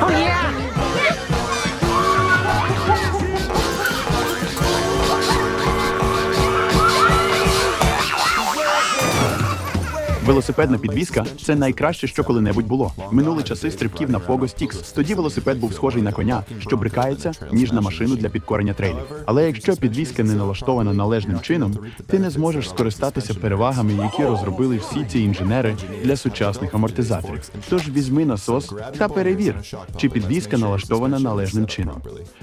Oh yeah! Велосипедна підвізка це найкраще, що коли-небудь було. Минули часи стрибків на Pogo Sticks. Тоді велосипед був схожий на коня, що брикається, ніж на машину для підкорення трейлів. Але якщо підвізка не налаштована належним чином, ти не зможеш скористатися перевагами, які розробили всі ці інженери для сучасних амортизаторів. Тож візьми насос та перевір, чи підвізка налаштована належним чином.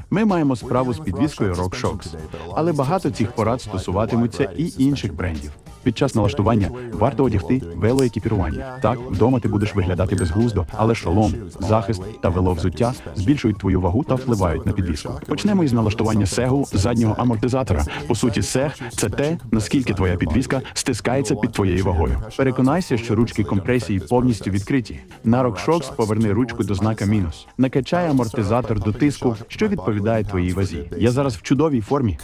Ми маємо справу з підвіскою RockShox, але багато цих порад стосуватимуться і інших брендів. Під час налаштування варто одягти велоекіпірування. Так, вдома ти будеш виглядати безглуздо, але шолом, захист та веловзуття збільшують твою вагу та впливають на підвіску. Почнемо із налаштування сегу заднього амортизатора. По суті, сег це те, наскільки твоя підвіска стискається під твоєю вагою. Переконайся, що ручки компресії повністю відкриті. На RockShox поверни ручку до знака мінус. Накачай амортизатор до тиску, що відповідає твоїй вазі. Я зараз в чудовій формі.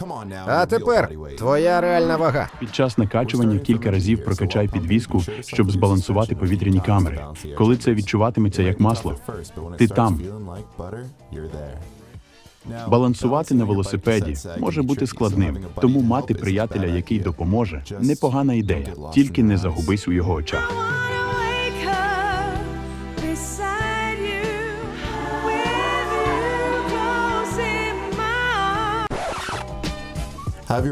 А тепер твоя реальна вага. Під час накачування кілька разів прокачай підвіску, щоб збалансувати повітряні камери. Коли це відчуватиметься як масло, ти там. Балансувати на велосипеді може бути складним, тому мати приятеля, який допоможе, непогана ідея. Тільки не загубись у його очах.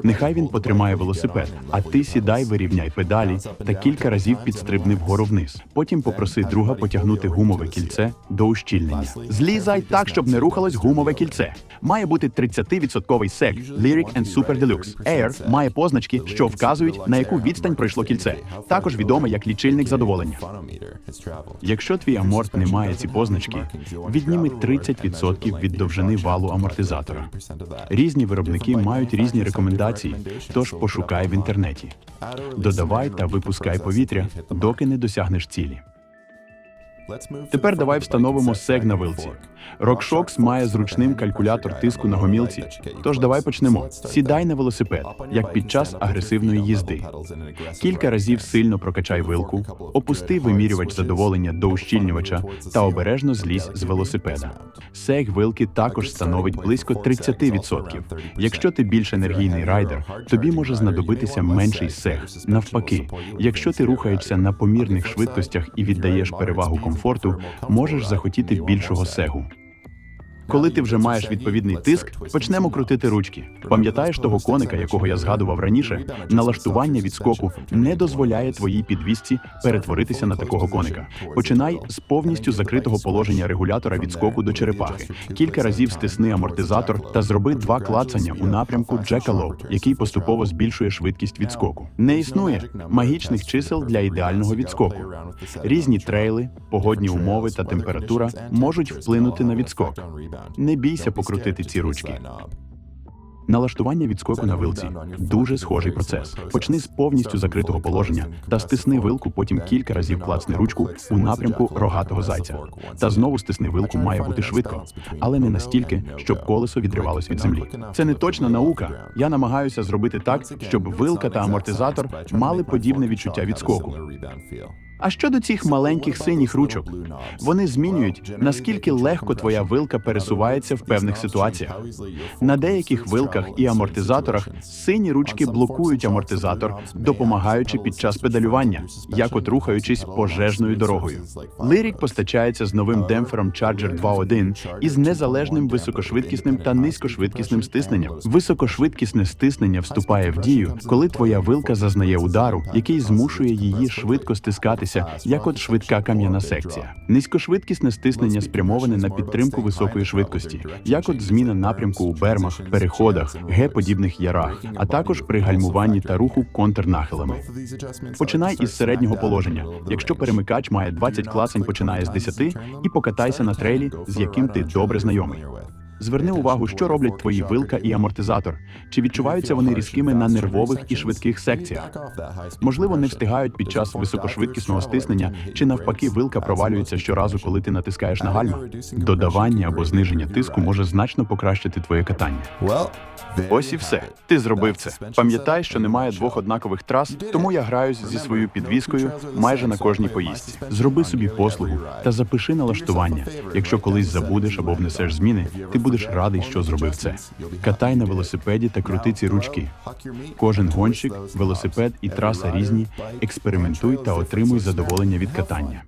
Нехай він потримає велосипед, а ти сідай, вирівняй педалі та кілька разів підстрибни вгору вниз. Потім попроси друга потягнути гумове кільце до ущільнення. Злізай так, щоб не рухалось гумове кільце. Має бути 30% сек Lyric and Super Deluxe. Air має позначки, що вказують на яку відстань пройшло кільце. Також відоме як лічильник задоволення. Якщо твій аморт не має ці позначки, відніми 30% від довжини валу амортизатора. Різні виробники мають різні рекомендації, тож пошукай в інтернеті. Додавай та випускай повітря, доки не досягнеш цілі. Тепер давай встановимо сег на вилці. RockShox має зручним калькулятор тиску на гомілці. Тож давай почнемо. Сідай на велосипед, як під час агресивної їзди. Кілька разів сильно прокачай вилку, опусти вимірювач задоволення до ущільнювача та обережно злізь з велосипеда. Сег вилки також становить близько 30%. Якщо ти більш енергійний райдер, тобі може знадобитися менший сег. Навпаки, якщо ти рухаєшся на помірних швидкостях і віддаєш перевагу комфорту, можеш захотіти більшого сегу. Коли ти вже маєш відповідний тиск, почнемо крутити ручки. Пам'ятаєш того коника, якого я згадував раніше? Налаштування відскоку не дозволяє твоїй підвісці перетворитися на такого коника. Починай з повністю закритого положення регулятора відскоку до черепахи. Кілька разів стисни амортизатор та зроби два клацання у напрямку Джекалоу, який поступово збільшує швидкість відскоку. Не існує магічних чисел для ідеального відскоку. Різні трейли, погодні умови та температура можуть вплинути на відскок. Не бійся покрутити ці ручки. Налаштування відскоку на вилці дуже схожий процес. Почни з повністю закритого положення та стисни вилку, потім кілька разів клацни ручку у напрямку рогатого зайця. Та знову стисни вилку має бути швидко, але не настільки, щоб колесо відривалось від землі. Це не точна наука. Я намагаюся зробити так, щоб вилка та амортизатор мали подібне відчуття відскоку. А щодо цих маленьких синіх ручок, вони змінюють наскільки легко твоя вилка пересувається в певних ситуаціях. На деяких вилках і амортизаторах сині ручки блокують амортизатор, допомагаючи під час педалювання, як от рухаючись пожежною дорогою. Лирік постачається з новим демпфером Charger 2.1 із незалежним високошвидкісним та низькошвидкісним стисненням. Високошвидкісне стиснення вступає в дію, коли твоя вилка зазнає удару, який змушує її швидко стискатися, як от швидка кам'яна секція. Низькошвидкісне стиснення спрямоване на підтримку високої швидкості, як от зміна напрямку у бермах, переходах, г-подібних ярах, а також при гальмуванні та руху контрнахилами. Починай із середнього положення. Якщо перемикач має 20 класень, починає з 10 і покатайся на трейлі, з яким ти добре знайомий. Зверни увагу, що роблять твої вилка і амортизатор. Чи відчуваються вони різкими на нервових і швидких секціях? Можливо, не встигають під час високошвидкісного стиснення, чи навпаки, вилка провалюється щоразу, коли ти натискаєш на гальма. Додавання або зниження тиску може значно покращити твоє катання. Ось і все. Ти зробив це. Пам'ятай, що немає двох однакових трас, тому я граюсь зі своєю підвіскою майже на кожній поїздці. Зроби собі послугу та запиши налаштування. Якщо колись забудеш або внесеш зміни, ти будеш радий, що зробив це. Катай на велосипеді та крути ці ручки. Кожен гонщик, велосипед і траса різні. Експериментуй та отримуй задоволення від катання.